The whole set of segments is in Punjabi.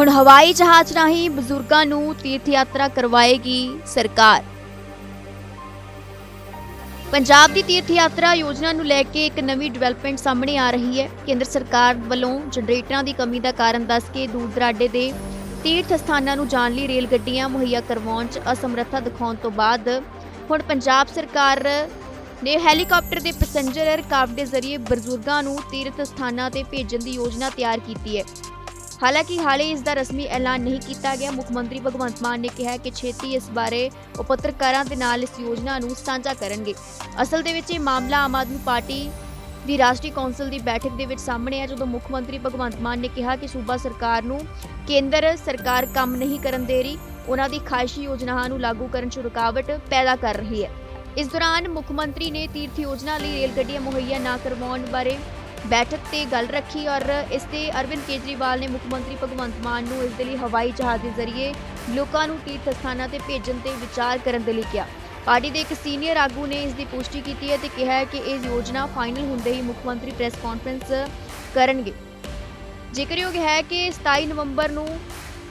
ਹੁਣ ਹਵਾਈ ਜਹਾਜ਼ ਰਾਹੀਂ ਬਜ਼ੁਰਗਾਂ ਨੂੰ ਤੀਰਥ ਯਾਤਰਾ ਕਰਵਾਏਗੀ ਸਰਕਾਰ। ਪੰਜਾਬ ਦੀ ਤੀਰਥ ਯਾਤਰਾ ਯੋਜਨਾ ਨੂੰ ਲੈ ਕੇ ਇੱਕ ਨਵੀਂ ਡਿਵੈਲਪਮੈਂਟ ਸਾਹਮਣੇ ਆ ਰਹੀ ਹੈ। ਕੇਂਦਰ ਸਰਕਾਰ ਵੱਲੋਂ ਜਨਰੇਟਰਾਂ ਦੀ ਕਮੀ ਦਾ ਕਾਰਨ ਦੱਸ ਕੇ ਦੂਰ ਦਰਾਡੇ ਦੇ ਤੀਰਥ ਸਥਾਨਾਂ ਨੂੰ ਜਾਣ ਲਈ ਰੇਲ ਗੱਡੀਆਂ ਮੁਹੱਈਆ ਕਰਵਾਉਣ 'ਚ ਅਸਮਰੱਥਾ ਦਿਖਾਉਣ ਤੋਂ ਬਾਅਦ ਹੁਣ ਪੰਜਾਬ ਸਰਕਾਰ ਨੇ ਹੈਲੀਕਾਪਟਰ ਦੇ ਪੈਸੇਂਜਰ ਏਅਰਕ੍ਰਾਫਟ ਦੇ ਜ਼ਰੀਏ ਬਜ਼ੁਰਗਾਂ ਨੂੰ ਤੀਰਥ ਸਥਾਨਾਂ ਤੇ ਭੇਜਣ ਦੀ ਯੋਜਨਾ ਤਿਆਰ ਕੀਤੀ ਹੈ। ਹਾਲਾਂਕਿ ਹਾਲੇ ਇਸ ਦਾ ਰਸਮੀ ਐਲਾਨ ਨਹੀਂ ਕੀਤਾ ਗਿਆ। ਮੁੱਖ ਮੰਤਰੀ ਭਗਵੰਤ ਮਾਨ ਨੇ ਕਿਹਾ ਕਿ ਛੇਤੀ ਇਸ ਬਾਰੇ ਉਹ ਪੱਤਰਕਾਰਾਂ ਦੇ ਨਾਲ ਇਸ ਯੋਜਨਾ ਨੂੰ ਸਾਂਝਾ ਕਰਨਗੇ। ਅਸਲ ਦੇ ਵਿੱਚ ਇਹ ਮਾਮਲਾ ਆਮ ਆਦਮੀ ਪਾਰਟੀ ਦੀ ਰਾਸ਼ਟਰੀ ਕੌਂਸਲ ਦੀ ਬੈਠਕ ਦੇ ਵਿੱਚ ਸਾਹਮਣੇ ਆਇਆ, ਜਦੋਂ ਮੁੱਖ ਮੰਤਰੀ ਭਗਵੰਤ ਮਾਨ ਨੇ ਕਿਹਾ ਕਿ ਸੂਬਾ ਸਰਕਾਰ ਨੂੰ ਕੇਂਦਰ ਸਰਕਾਰ ਕੰਮ ਨਹੀਂ ਕਰਨ ਦੇ ਰਹੀ। ਉਹਨਾਂ ਦੀ ਖਾਹਿਸ਼ੀ ਯੋਜਨਾਵਾਂ ਨੂੰ ਲਾਗੂ ਕਰਨ 'ਚ ਰੁਕਾਵਟ ਪੈਦਾ ਕਰ ਰਹੀ ਹੈ। ਇਸ ਦੌਰਾਨ ਮੁੱਖ ਮੰਤਰੀ ਨੇ ਤੀਰਥ ਯੋਜਨਾ ਲਈ ਰੇਲ ਗੱਡੀਆਂ ਮੁਹੱਈਆ ਨਾ ਕਰਵਾਉਣ ਬਾਰੇ ਬੈਠਕ ਤੇ ਗੱਲ ਰੱਖੀ ਔਰ ਇਸ ਤੇ ਅਰਵਿੰਦ ਕੇਜਰੀਵਾਲ ਨੇ ਮੁੱਖ ਮੰਤਰੀ ਭਗਵੰਤ ਮਾਨ ਨੂੰ ਇਸ ਦੇ ਲਈ ਹਵਾਈ ਜਹਾਜ਼ ਦੇ ਜ਼ਰੀਏ ਲੋਕਾਂ ਨੂੰ ਤੀਰਥ ਸਥਾਨਾਂ ਤੇ ਭੇਜਣ ਤੇ ਵਿਚਾਰ ਕਰਨ ਦੇ ਲਈ ਕਿਹਾ। ਪਾਰਟੀ ਦੇ ਇੱਕ ਸੀਨੀਅਰ ਆਗੂ ਨੇ ਇਸ ਦੀ ਪੁਸ਼ਟੀ ਕੀਤੀ ਹੈ ਤੇ ਕਿਹਾ ਹੈ ਕਿ ਇਹ ਯੋਜਨਾ ਫਾਈਨਲ ਹੁੰਦੇ ਹੀ ਮੁੱਖ ਮੰਤਰੀ ਪ੍ਰੈਸ ਕਾਨਫਰੰਸ ਕਰਨਗੇ। ਜ਼ਿਕਰਯੋਗ ਹੈ ਕਿ 27 ਨਵੰਬਰ ਨੂੰ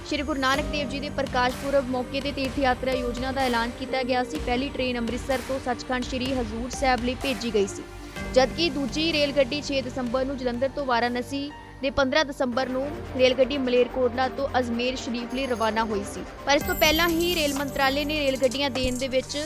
ਸ਼੍ਰੀ ਗੁਰੂ ਨਾਨਕ ਦੇਵ ਜੀ ਦੇ ਪ੍ਰਕਾਸ਼ ਪੁਰਬ ਮੌਕੇ ਤੇ ਤੀਰਥ ਯਾਤਰਾ ਯੋਜਨਾ ਦਾ ਐਲਾਨ ਕੀਤਾ ਗਿਆ ਸੀ। ਪਹਿਲੀ ਟ੍ਰੇਨ ਅੰਮ੍ਰਿਤਸਰ ਤੋਂ ਸੱਚਖੰਡ ਸ਼੍ਰੀ ਹਜ਼ੂਰ ਸਾਹਿਬ ਲਈ ਭੇਜੀ ਗਈ ਸੀ। ਜਦਕਿ ਦੂਜੀ ਰੇਲ ਗੱਡੀ 6 ਦਸੰਬਰ ਨੂੰ ਜਲੰਧਰ ਤੋਂ ਵਾਰਾਣਸੀ ਦੇ 15 ਦਸੰਬਰ ਨੂੰ ਰੇਲ ਗੱਡੀ ਮਲੇਰਕੋਟਲਾ ਤੋਂ ਅਜਮੇਰ ਸ਼ਰੀਫ ਲਈ ਰਵਾਨਾ ਹੋਈ ਸੀ। ਪਰ ਇਸ ਤੋਂ ਪਹਿਲਾਂ ਹੀ ਰੇਲ ਮੰਤਰਾਲੇ ਨੇ ਰੇਲ ਗੱਡੀਆਂ ਦੇਣ ਦੇ ਵਿੱਚ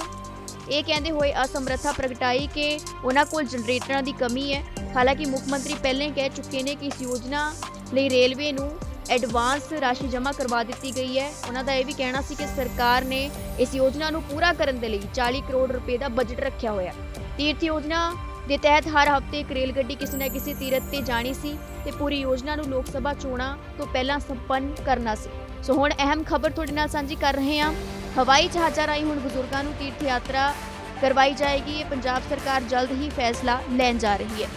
ਇਹ ਕਹਿੰਦੇ ਹੋਏ ਅਸਮਰੱਥਾ ਪ੍ਰਗਟਾਈ ਕਿ ਉਹਨਾਂ ਕੋਲ ਜਨਰੇਟਰਾਂ ਦੀ ਕਮੀ ਹੈ। ਹਾਲਾਂਕਿ ਮੁੱਖ ਮੰਤਰੀ ਪਹਿਲਾਂ ਹੀ ਕਹਿ ਚੁੱਕੇ ਨੇ ਕਿ ਇਸ ਯੋਜਨਾ ਲਈ ਰੇਲਵੇ ਨੂੰ ਐਡਵਾਂਸ ਰਾਸ਼ੀ ਜਮ੍ਹਾਂ ਕਰਵਾ ਦਿੱਤੀ ਗਈ ਹੈ। ਉਹਨਾਂ ਦਾ ਇਹ ਵੀ ਕਹਿਣਾ ਸੀ ਕਿ ਸਰਕਾਰ ਨੇ ਇਸ ਯੋਜਨਾ ਨੂੰ ਪੂਰਾ ਕਰਨ ਦੇ ਲਈ 40 ਕਰੋੜ ਰੁਪਏ ਦਾ ਬਜਟ ਰੱਖਿਆ ਹੋਇਆ। ਤੀਰਥ ਯੋਜਨਾ ਦੇ ਤਹਿਤ ਹਰ ਹਫ਼ਤੇ ਇੱਕ ਰੇਲ ਗੱਡੀ ਕਿਸੇ ਨਾ ਕਿਸੇ ਤੀਰਥ ਤੇ ਜਾਣੀ ਸੀ ਤੇ ਪੂਰੀ ਯੋਜਨਾ ਨੂੰ ਲੋਕ ਸਭਾ ਚੋਣਾਂ ਤੋਂ ਪਹਿਲਾਂ ਸੰਪੰਨ ਕਰਨਾ ਸੀ। ਸੋ ਹੁਣ ਅਹਿਮ ਖਬਰ ਤੁਹਾਡੇ ਨਾਲ ਸਾਂਝੀ ਕਰ ਰਹੇ ਹਾਂ। ਹਵਾਈ ਜਹਾਜ਼ਾਂ ਰਾਹੀਂ ਹੁਣ ਬਜ਼ੁਰਗਾਂ ਨੂੰ ਤੀਰਥ ਯਾਤਰਾ ਕਰਵਾਈ ਜਾਏਗੀ। ਇਹ ਪੰਜਾਬ ਸਰਕਾਰ ਜਲਦ ਹੀ ਫੈਸਲਾ ਲੈਣ ਜਾ ਰਹੀ ਹੈ।